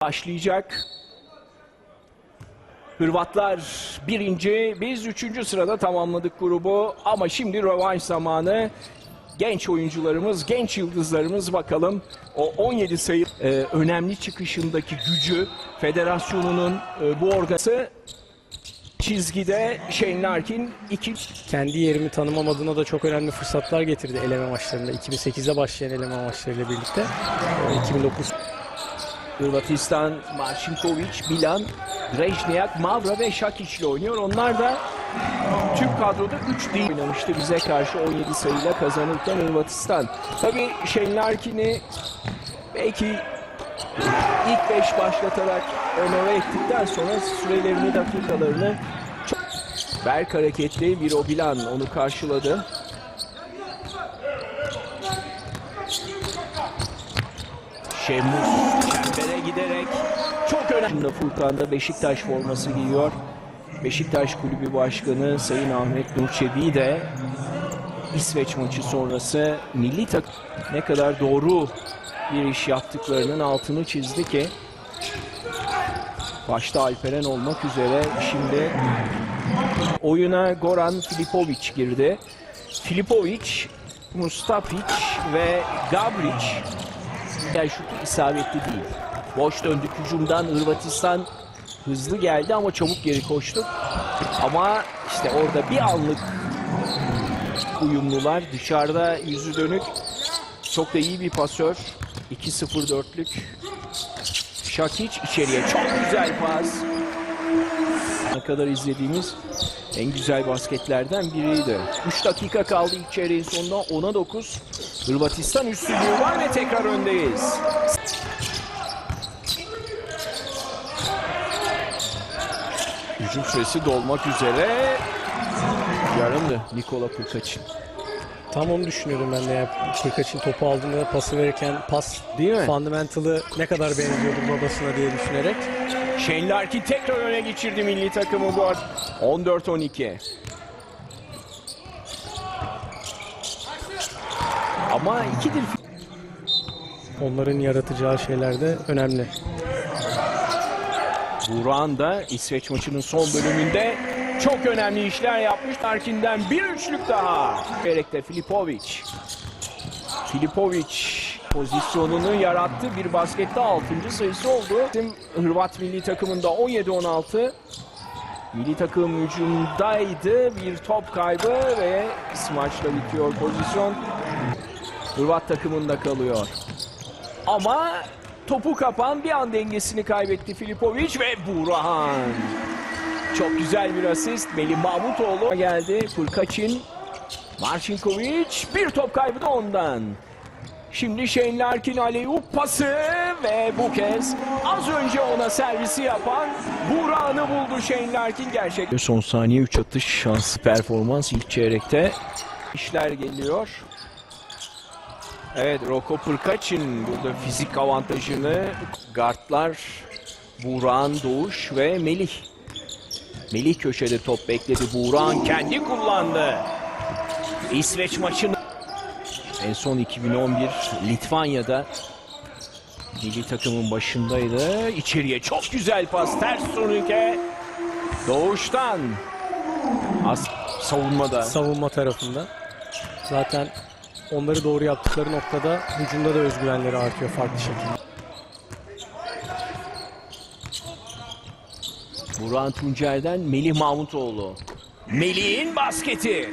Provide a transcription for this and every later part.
başlayacak. Hırvatlar birinci, biz üçüncü sırada tamamladık grubu ama şimdi rövanş zamanı. Genç oyuncularımız, genç yıldızlarımız bakalım o 17 sayı e, önemli çıkışındaki gücü federasyonunun e, bu orgası çizgide Shane Larkin iki kendi yerimi tanımam adına da çok önemli fırsatlar getirdi eleme maçlarında. 2008'de başlayan eleme maçlarıyla birlikte. Ee, 2009 Hırvatistan, Marcinkovic, Bilan, Drejniak, Mavra ve Şakic ile oynuyor. Onlar da tüm kadroda 3 değil oynamıştı bize karşı 17 sayıyla kazanırken Hırvatistan. Tabii Shane Larkin'i belki ilk 5 başlatarak onore ettikten sonra sürelerini, dakikalarını çok... Berk hareketli bir Bilan onu karşıladı. Şemus çembere giderek çok önemli. Furkan da Beşiktaş forması giyiyor. Beşiktaş Kulübü Başkanı Sayın Ahmet Nurçebi de İsveç maçı sonrası milli takım ne kadar doğru bir iş yaptıklarının altını çizdi ki başta Alperen olmak üzere şimdi oyuna Goran Filipovic girdi. Filipovic, Mustapic ve Gabric yani şutu isabetli değil. Boş döndük hücumdan Hırvatistan hızlı geldi ama çabuk geri koştuk. Ama işte orada bir anlık uyumlular dışarıda yüzü dönük çok da iyi bir pasör. 2-0-4'lük. Şakic içeriye çok güzel pas. Ne kadar izlediğimiz en güzel basketlerden biriydi. 3 dakika kaldı ilk sonunda 10'a 9. Hırvatistan üstünlüğü var ve tekrar öndeyiz. Hücum süresi dolmak üzere. Yarımdı Nikola Kurkaç'ın. tam onu düşünüyordum ben de ya. Kırkaç'ın topu aldığında pası verirken pas Değil mi? fundamental'ı ne kadar benziyordur babasına diye düşünerek. Shane Larkin tekrar öne geçirdi milli takımı bu arada. 14-12. Ama ikidir Onların yaratacağı şeyler de önemli. Buran da İsveç maçının son bölümünde çok önemli işler yapmış. Larkin'den bir üçlük daha. Berek'te Filipovic. Filipovic pozisyonunu yarattı. Bir baskette 6. sayısı oldu. Bizim Hırvat milli takımında 17-16. Milli takım hücumdaydı. Bir top kaybı ve smaçla bitiyor pozisyon. Hırvat takımında kalıyor. Ama topu kapan bir an dengesini kaybetti Filipovic ve Burhan. Çok güzel bir asist. Melih Mahmutoğlu geldi. Fırkaçin. Marcinkovic bir top kaybı da ondan. Şimdi Shane Larkin Aleyup pası ve bu kez az önce ona servisi yapan Burak'ını buldu Shane Larkin gerçek. Son saniye 3 atış şanslı performans ilk çeyrekte. İşler geliyor. Evet Roko Pırkaç'ın burada fizik avantajını guardlar Buğra'nın Doğuş ve Melih. Melih köşede top bekledi. Buğra'nın kendi kullandı. İsveç maçını en son 2011 Litvanya'da milli takımın başındaydı. İçeriye çok güzel pas. Ters turnike. Doğuştan. As savunmada. Savunma tarafında. Zaten onları doğru yaptıkları noktada hücumda da özgüvenleri artıyor farklı şekilde. Burhan Tuncer'den Melih Mahmutoğlu. Melih'in basketi.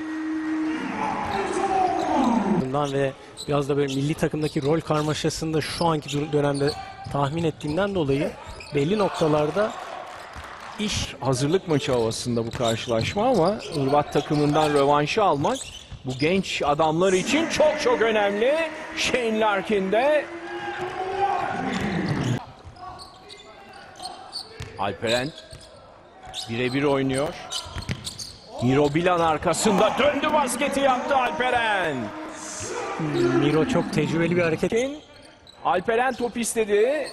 Bundan ve biraz da böyle milli takımdaki rol karmaşasında şu anki dönemde tahmin ettiğimden dolayı belli noktalarda iş Hazırlık maçı havasında bu karşılaşma ama Hırvat takımından rövanşı almak bu genç adamlar için çok çok önemli. Shane Larkin de Alperen birebir oynuyor. Miro Bilan arkasında döndü basketi yaptı Alperen. Miro çok tecrübeli bir hareket. Alperen, top istedi.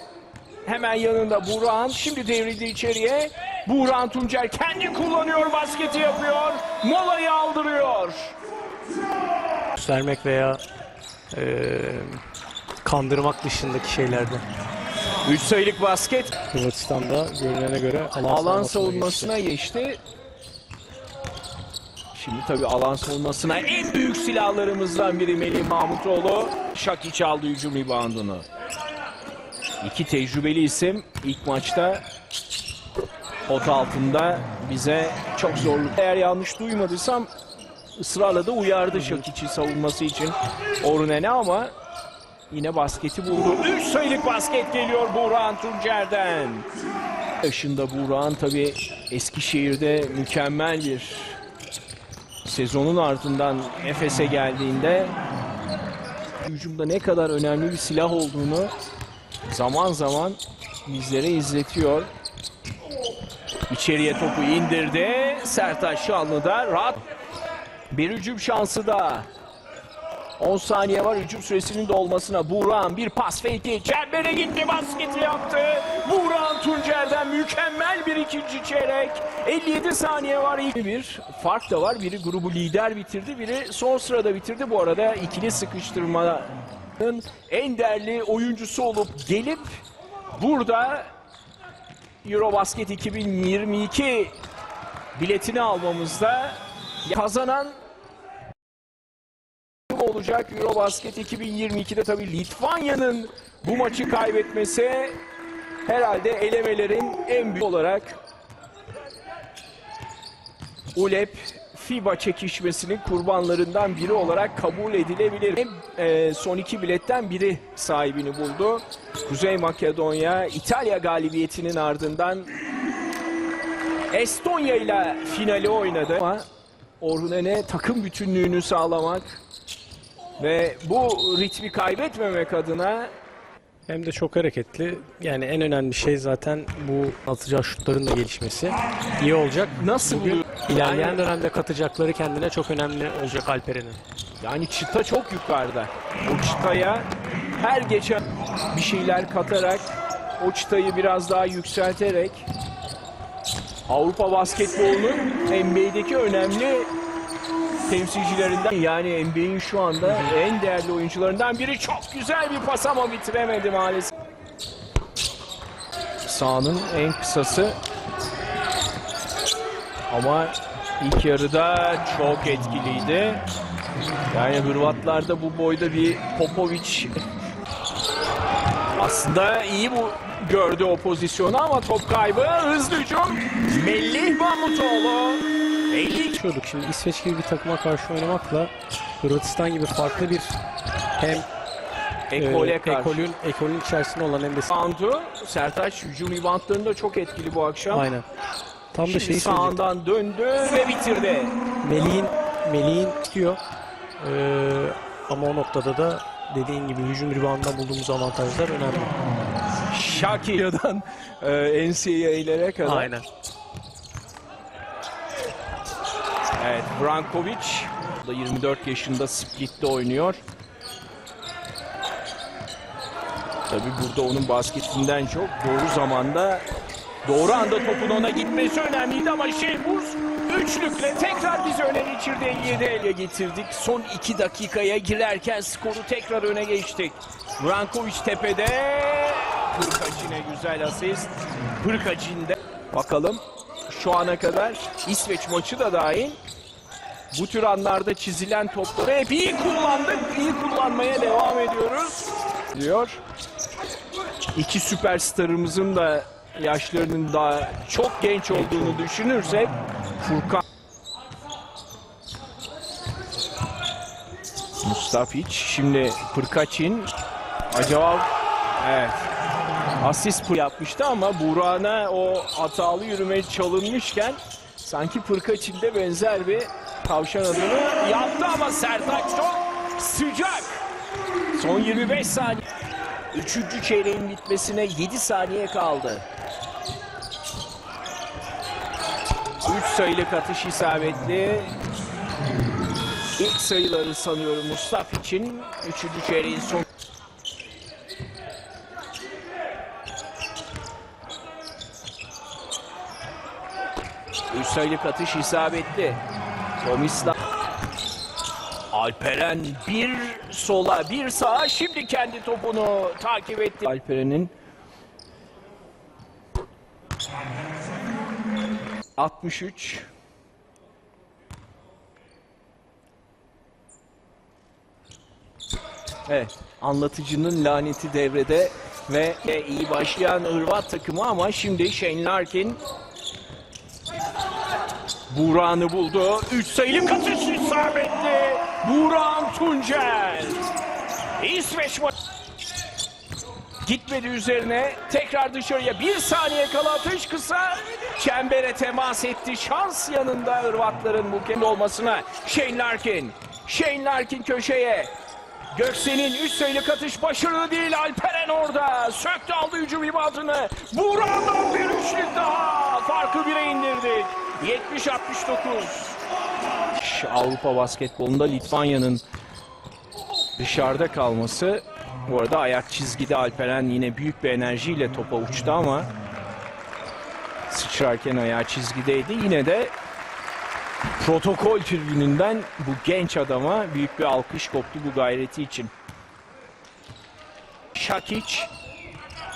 Hemen yanında Burhan. Şimdi devrildi içeriye. Burhan Tuncer kendi kullanıyor basketi yapıyor. Molayı aldırıyor. Göstermek veya eee, kandırmak dışındaki şeylerde. 3 sayılık basket Hırvatistan'da görünene göre alan, alan savunmasına savunmasına geçti. Şimdi tabii alan savunmasına en büyük silahlarımızdan biri Melih Mahmutoğlu. Şaki çaldı hücum reboundunu. İki tecrübeli isim ilk maçta pot altında bize çok zorluk. Eğer yanlış duymadıysam ısrarla da uyardı Şakic'i savunması için Orunen'e ama yine basketi buldu. 3 sayılık basket geliyor Burhan Tuncer'den. Yaşında Buğra'nın tabi Eskişehir'de mükemmel bir sezonun ardından Efes'e geldiğinde hücumda ne kadar önemli bir silah olduğunu zaman zaman bizlere izletiyor. İçeriye topu indirdi. Sertaç Şanlı da rahat. Bir hücum şansı da. 10 saniye var hücum süresinin dolmasına. Buğra'nın bir pas fake'i. Çembere gitti basketi yaptı. Buğra'nın Tuncer'den mükemmel bir ikinci çeyrek. 57 saniye var. Bir fark da var. Biri grubu lider bitirdi. Biri son sırada bitirdi. Bu arada ikili sıkıştırmanın en değerli oyuncusu olup gelip burada Eurobasket 2022 biletini almamızda kazanan olacak Eurobasket 2022'de tabii Litvanya'nın bu maçı kaybetmesi herhalde elemelerin en büyük olarak ULEP FIBA çekişmesinin kurbanlarından biri olarak kabul edilebilir. E, son iki biletten biri sahibini buldu. Kuzey Makedonya İtalya galibiyetinin ardından Estonya ile finali oynadı. Ama Orhunen'e takım bütünlüğünü sağlamak ve bu ritmi kaybetmemek adına Hem de çok hareketli. Yani en önemli şey zaten bu atacağı şutların da gelişmesi. İyi olacak. nasıl Bugün ilerleyen Yani, dönemde katacakları kendine çok önemli olacak Alperen'in. yani çıta çok yukarıda. O çıtaya her geçen bir şeyler katarak o çıtayı biraz daha yükselterek Avrupa basketbolunun NBA'deki önemli temsilcilerinden yani NBA'in şu anda en değerli oyuncularından biri çok güzel bir pas ama bitiremedi maalesef. Sahanın en kısası ama ilk yarıda çok etkiliydi. Yani Hırvatlarda bu boyda bir Popovic aslında iyi bu gördü o pozisyonu ama top kaybı hızlı hücum. Melih Mahmutoğlu 50 Konuşuyorduk şimdi İsveç gibi bir takıma karşı oynamakla Hırvatistan gibi farklı bir hem ekole e, karşı. ekolün, ekolün içerisinde olan hem de Reboundu. Sertaç hücum reboundlarında çok etkili bu akşam. aynen. Tam da Şimdi şeyi söyleyecektim. sağından döndü ve bitirdi. Melih'in Melih'in istiyor. Ee, ama o noktada da dediğin gibi hücum reboundından bulduğumuz avantajlar önemli. Şakir'den e, NCAA'lere kadar. Aynen. Evet, Brankovic o da 24 yaşında Split'te oynuyor. Tabii burada onun basketinden çok doğru zamanda doğru anda topun ona gitmesi önemliydi ama Şehmuz üçlükle tekrar bizi öne geçirdi. 57 ele getirdik. Son 2 dakikaya girerken skoru tekrar öne geçtik. Brankovic tepede. Pırkaçin'e güzel asist. Pırkaçin'de bakalım şu ana kadar İsveç maçı da dahil bu tür anlarda çizilen topları hep iyi kullandık, iyi kullanmaya devam ediyoruz diyor. İki süperstarımızın da yaşlarının daha çok genç olduğunu düşünürsek Furkan Mustafic şimdi Pırkaçin acaba evet asist yapmıştı ama Burak'ına o hatalı yürüme çalınmışken sanki Pırkaçin'de benzer bir tavşan adını yaptı ama Sertaç çok sıcak. Son 25 saniye. Üçüncü çeyreğin bitmesine 7 saniye kaldı. 3 sayılık atış isabetli. İlk sayıları sanıyorum Mustafa için. Üçüncü çeyreğin son Üç sayılık atış isabetli. Tomislav. Alperen bir sola bir sağa şimdi kendi topunu takip etti. Alperen'in 63 Evet, anlatıcının laneti devrede ve iyi başlayan Hırvat takımı ama şimdi Shane Larkin Buğra'nı buldu. 3 sayılı katış isabetli. Buğra'ın Tuncel. İsveç Gitmedi üzerine. Tekrar dışarıya. Bir saniye kala atış kısa. Çembere temas etti. Şans yanında Hırvatların kendi olmasına. Shane Larkin. Shane Larkin köşeye. Göksel'in 3 sayılık atış başarılı değil. Alperen orada. Söktü aldı hücum ribantını. Buğra'dan bir üçlük daha. Farkı bire indirdik. 70-69. Avrupa basketbolunda Litvanya'nın dışarıda kalması. Bu arada ayak çizgide Alperen yine büyük bir enerjiyle topa uçtu ama sıçrarken ayağı çizgideydi. Yine de protokol tribününden bu genç adama büyük bir alkış koptu bu gayreti için. Şakiç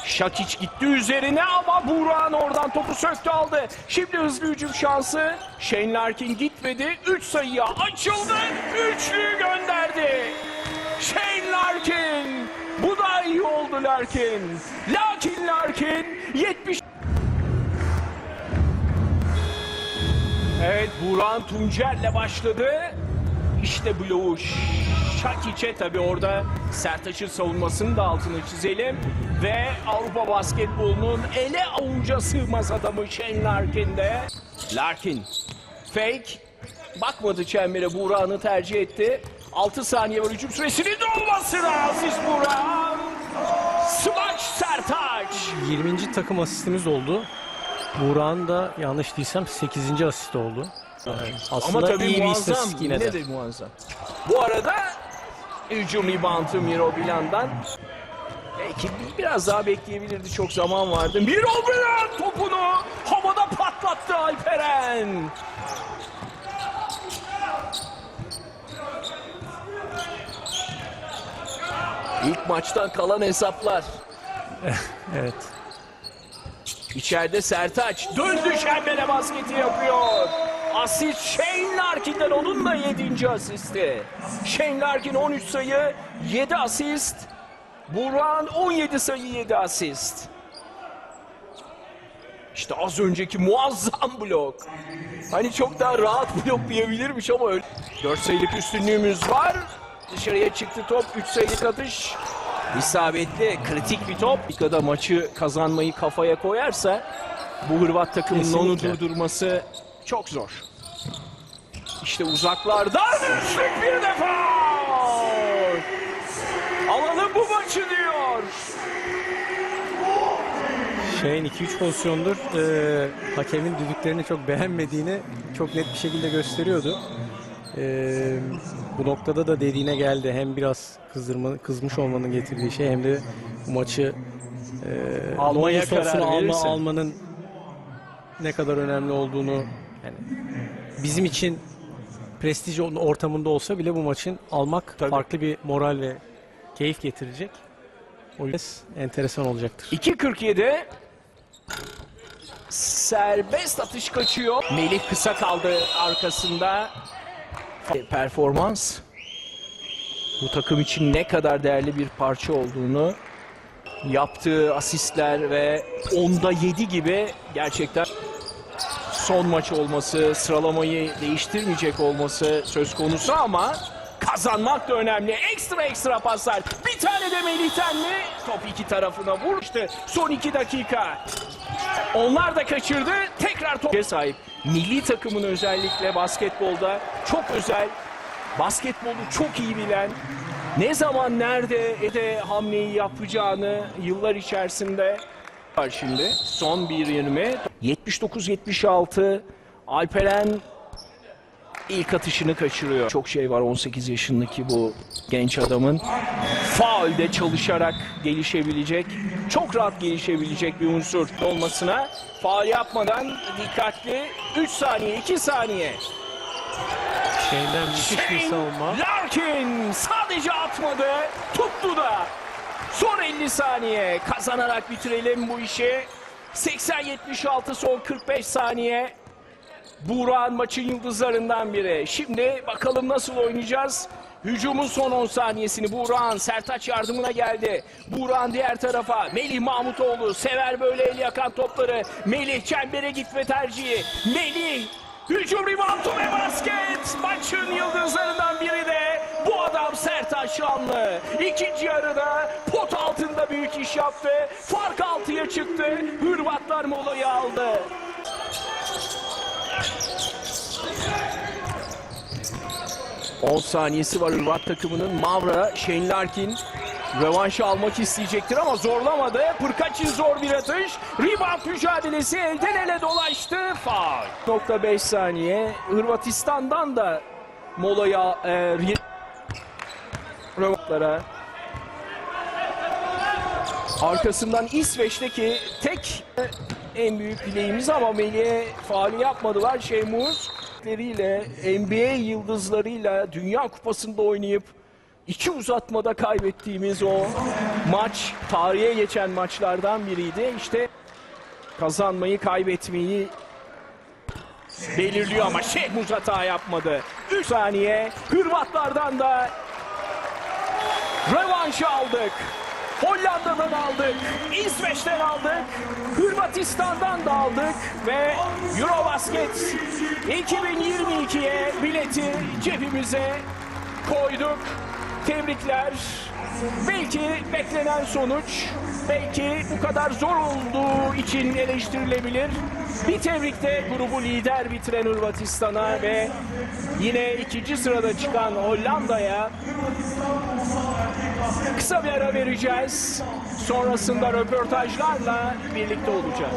Şakiç gitti üzerine ama Buğra'nın oradan topu söktü aldı. Şimdi hızlı hücum şansı. Shane Larkin gitmedi. 3 sayıya açıldı. Üçlüyü gönderdi. Shane Larkin. Bu da iyi oldu Larkin. Lakin Larkin 70 Evet Buran Tuncer'le başladı. İşte bloğu Şakic'e tabi orada Sertaç'ın savunmasının da altını çizelim. Ve Avrupa basketbolunun ele avuca sığmaz adamı Shane Larkin de. Larkin fake bakmadı çembere Buğra'nı tercih etti. 6 saniye var hücum süresinin dolmasına asist Buğra. Smaç Sertaç. 20. takım asistimiz oldu. Buğra'nın da yanlış değilsem 8. asist oldu. Aslında Ama tabii iyi bir muazzam. istatistik Yine de. de muazzam. Bu arada hücum reboundu Miro Bilan'dan. Belki bir- biraz daha bekleyebilirdi. Çok zaman vardı. Miro Bilan topunu havada patlattı Alperen. İlk maçtan kalan hesaplar. Evet. İçeride Sertaç döndü çembere basketi yapıyor. Asist Shane Larkin'den onun da 7. asisti. Shane Larkin 13 sayı 7 asist. Burhan 17 sayı 7 asist. İşte az önceki muazzam blok. Hani çok daha rahat bloklayabilirmiş ama öyle. 4 sayılık üstünlüğümüz var. Dışarıya çıktı top. 3 sayılık atış. İsabetli, kritik bir top. Dakikada maçı kazanmayı kafaya koyarsa bu Hırvat takımının onu Kesinlikle. durdurması çok zor. İşte uzaklardan üçlük bir defa. Alalım bu maçı diyor. Şeyin 2-3 pozisyondur e, hakemin düdüklerini çok beğenmediğini çok net bir şekilde gösteriyordu. E, bu noktada da dediğine geldi. Hem biraz kızdırma, kızmış olmanın getirdiği şey hem de maçı e, olursa karar alma, almanın ne kadar önemli olduğunu yani bizim için prestij ortamında olsa bile bu maçın almak Tabii. farklı bir moral ve keyif getirecek. O yüzden enteresan olacaktır. 2.47 serbest atış kaçıyor. Melih kısa kaldı arkasında. Performans bu takım için ne kadar değerli bir parça olduğunu yaptığı asistler ve onda 7 gibi gerçekten son maç olması, sıralamayı değiştirmeyecek olması söz konusu ama kazanmak da önemli. Ekstra ekstra paslar. Bir tane de Melih'ten mi? Top iki tarafına vurmuştu. Son iki dakika. Onlar da kaçırdı. Tekrar topa sahip. Milli takımın özellikle basketbolda çok özel, basketbolu çok iyi bilen, ne zaman nerede de hamleyi yapacağını yıllar içerisinde var şimdi. Son 1.20. 79-76. Alperen ilk atışını kaçırıyor. Çok şey var 18 yaşındaki bu genç adamın. Faulde çalışarak gelişebilecek, çok rahat gelişebilecek bir unsur olmasına faul yapmadan dikkatli 3 saniye 2 saniye. Şeyden müthiş bir savunma. Larkin sadece atmadı, tuttu da. Son 50 saniye kazanarak bitirelim bu işi. 80-76 son 45 saniye. Buğra'nın maçın yıldızlarından biri. Şimdi bakalım nasıl oynayacağız. Hücumun son 10 saniyesini Buğra'nın Sertaç yardımına geldi. Buğra'nın diğer tarafa Melih Mahmutoğlu sever böyle el yakan topları. Melih çembere gitme tercihi. Melih hücum reboundu ve basket. Maçın yıldızlarından biri de bu adam Sertaç Şanlı. İkinci yarıda pot altında büyük iş yaptı. Fark altıya çıktı. Hırvatlar molayı aldı. On saniyesi var Hırvat takımının. Mavra, Shane Larkin rövanşı almak isteyecektir ama zorlamadı. Pırkaç'ın zor bir atış. Rebound mücadelesi elden ele dolaştı. Faul. Nokta 5 saniye. Hırvatistan'dan da molaya e, rövanşlara Arkasından İsveç'teki tek e, en büyük bileğimiz ama Melih'e faali yapmadılar. Şeymuz NBA yıldızlarıyla Dünya Kupası'nda oynayıp iki uzatmada kaybettiğimiz o maç tarihe geçen maçlardan biriydi. İşte kazanmayı kaybetmeyi belirliyor ama Şehmuz hata yapmadı. 3 saniye Hırvatlardan da Rövanşı aldık. Hollanda'dan aldık. İsveç'ten aldık. Hırvatistan'dan da aldık. Ve Eurobasket 2022'ye bileti cebimize koyduk. Tebrikler. Belki beklenen sonuç, belki bu kadar zor olduğu için eleştirilebilir. Bir tebrik de grubu lider bitiren Hırvatistan'a ve yine ikinci sırada çıkan Hollanda'ya Kısa bir ara vereceğiz. Sonrasında röportajlarla birlikte olacağız.